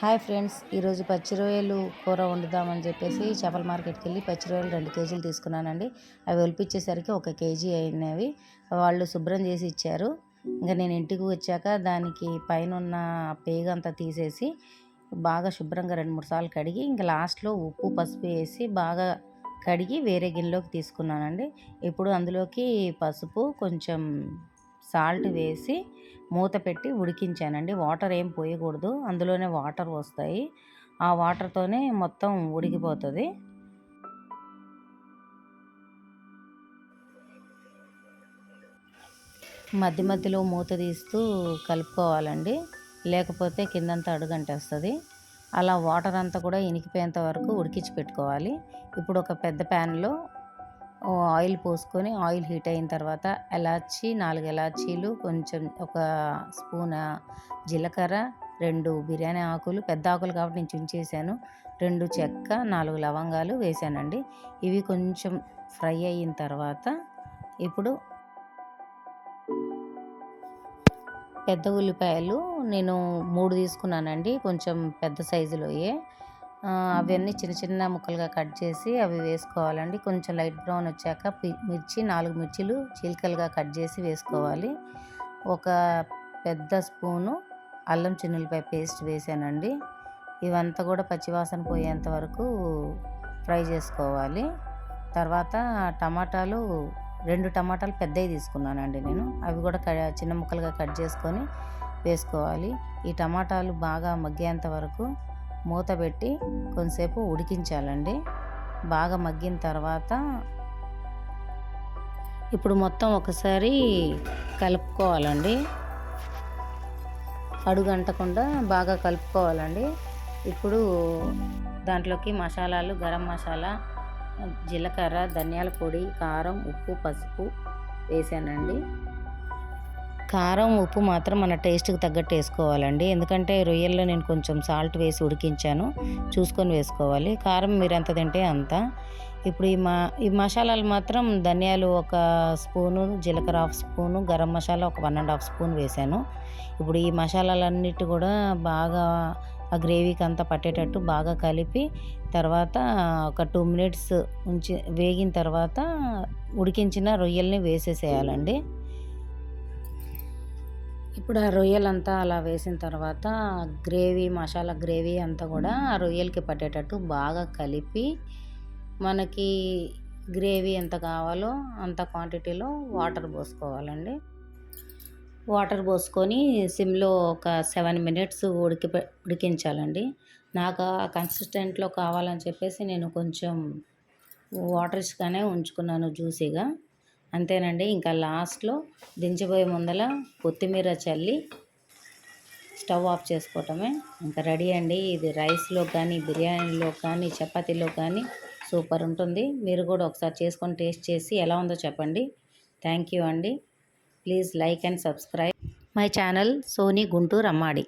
Hi friends ఈరోజు పచ్చి రొయ్యలు కూర వండుదామని చెప్పేసి చేపల మార్కెట్కి వెళ్ళి పచ్చి రొయ్యలు రెండు కేజీలు తీసుకున్నానండి. అవి ఒలిపించేసరికి ఒక కేజీ అయినవి. వాళ్ళు శుభ్రం చేసి ఇచ్చారు. ఇంకా నేను ఇంటికి వచ్చాక దానికి పైన ఉన్న పేగ అంతా తీసేసి బాగా శుభ్రంగా రెండు మూడు సార్లు కడిగి ఇంకా లాస్ట్లో ఉప్పు పసుపు వేసి బాగా కడిగి వేరే గిన్నెలోకి తీసుకున్నానండి. ఇప్పుడు అందులోకి పసుపు కొంచెం సాల్ట్ వేసి మూత పెట్టి ఉడికించానండి. వాటర్ ఏం పోయకూడదు. అందులోనే వాటర్ వస్తాయి. ఆ వాటర్తోనే మొత్తం ఉడికిపోతుంది. మధ్య మధ్యలో మూత తీస్తూ కలుపుకోవాలండి. లేకపోతే కిందంతా అడుగంటేస్తుంది. అలా వాటర్ అంతా కూడా ఇనికిపోయేంత వరకు ఉడికించి పెట్టుకోవాలి. ఇప్పుడు ఒక పెద్ద ప్యాన్లో ఆయిల్ పోసుకొని ఆయిల్ హీట్ అయిన తర్వాత ఎలాచి నాలుగు ఎలాచీలు కొంచెం ఒక స్పూన్ జీలకర్ర రెండు బిర్యానీ ఆకులు పెద్ద ఆకులు కాబట్టి నేను చుంచేసాను రెండు చెక్క నాలుగు లవంగాలు వేసానండి ఇవి కొంచెం ఫ్రై అయిన తర్వాత ఇప్పుడు పెద్ద ఉల్లిపాయలు నేను మూడు తీసుకున్నానండి. కొంచెం పెద్ద సైజులోయే. అవన్నీ చిన్న చిన్న ముక్కలుగా కట్ చేసి అవి వేసుకోవాలండి. కొంచెం లైట్ బ్రౌన్ వచ్చాక మిర్చి నాలుగు మిర్చీలు చీలికలుగా కట్ చేసి వేసుకోవాలి. ఒక పెద్ద స్పూను అల్లం చిన్నులపై పేస్ట్ వేసానండి. ఇవంతా కూడా పచ్చివాసన పోయేంత వరకు ఫ్రై చేసుకోవాలి. తర్వాత టమాటాలు రెండు టమాటాలు పెద్దవి తీసుకున్నానండి నేను. అవి కూడా చిన్న ముక్కలుగా కట్ చేసుకొని వేసుకోవాలి. ఈ టమాటాలు బాగా మగ్గేంత వరకు మూత పెట్టి కొంతసేపు ఉడికించాలండి. బాగా మగ్గిన తర్వాత ఇప్పుడు మొత్తం ఒకసారి కలుపుకోవాలండి. అడుగంటకుండా బాగా కలుపుకోవాలండి. ఇప్పుడు దాంట్లోకి మసాలాలు గరం మసాలా జీలకర్ర ధనియాల పొడి కారం ఉప్పు పసుపు వేసానండి. కారం ఉప్పు మాత్రం మన టేస్ట్కి తగ్గట్టు వేసుకోవాలండి. ఎందుకంటే రొయ్యల్లో నేను కొంచెం సాల్ట్ వేసి ఉడికించాను. చూసుకొని వేసుకోవాలి. కారం మీరు ఎంత తింటే అంత. ఇప్పుడు ఈ మా ఈ మసాలాలు మాత్రం ధనియాలు ఒక స్పూను జీలకర్ర హాఫ్ స్పూను గరం మసాలా ఒక వన్ అండ్ హాఫ్ స్పూన్ వేసాను. ఇప్పుడు ఈ మసాలాలన్నిటి కూడా బాగా ఆ గ్రేవీకి అంతా పట్టేటట్టు బాగా కలిపి తర్వాత ఒక టూ మినిట్స్ ఉంచి వేగిన తర్వాత ఉడికించిన రొయ్యల్ని వేసేసేయాలండి. ఇప్పుడు ఆ రొయ్యలంతా అలా వేసిన తర్వాత గ్రేవీ మసాలా గ్రేవీ అంతా కూడా ఆ రొయ్యలకి పట్టేటట్టు బాగా కలిపి మనకి గ్రేవీ ఎంత కావాలో అంత క్వాంటిటీలో వాటర్ పోసుకోవాలండి. వాటర్ పోసుకొని సిమ్లో ఒక సెవెన్ మినిట్స్ ఉడికి ఉడికించాలండి. నాకు ఆ కన్సిస్టెంట్లో కావాలని చెప్పేసి నేను కొంచెం వాటర్స్గానే ఉంచుకున్నాను జ్యూసీగా. అంతేనండి. ఇంకా లాస్ట్లో దించిపోయే ముందల కొత్తిమీర చల్లి స్టవ్ ఆఫ్ చేసుకోవటమే. ఇంకా రెడీ అండి. ఇది రైస్లో కానీ బిర్యానీలో కానీ చపాతీలో కానీ సూపర్ ఉంటుంది. మీరు కూడా ఒకసారి చేసుకొని టేస్ట్ చేసి ఎలా ఉందో చెప్పండి. థ్యాంక్ యూ అండి. Please like and subscribe. My channel Soni Guntur Ammadi.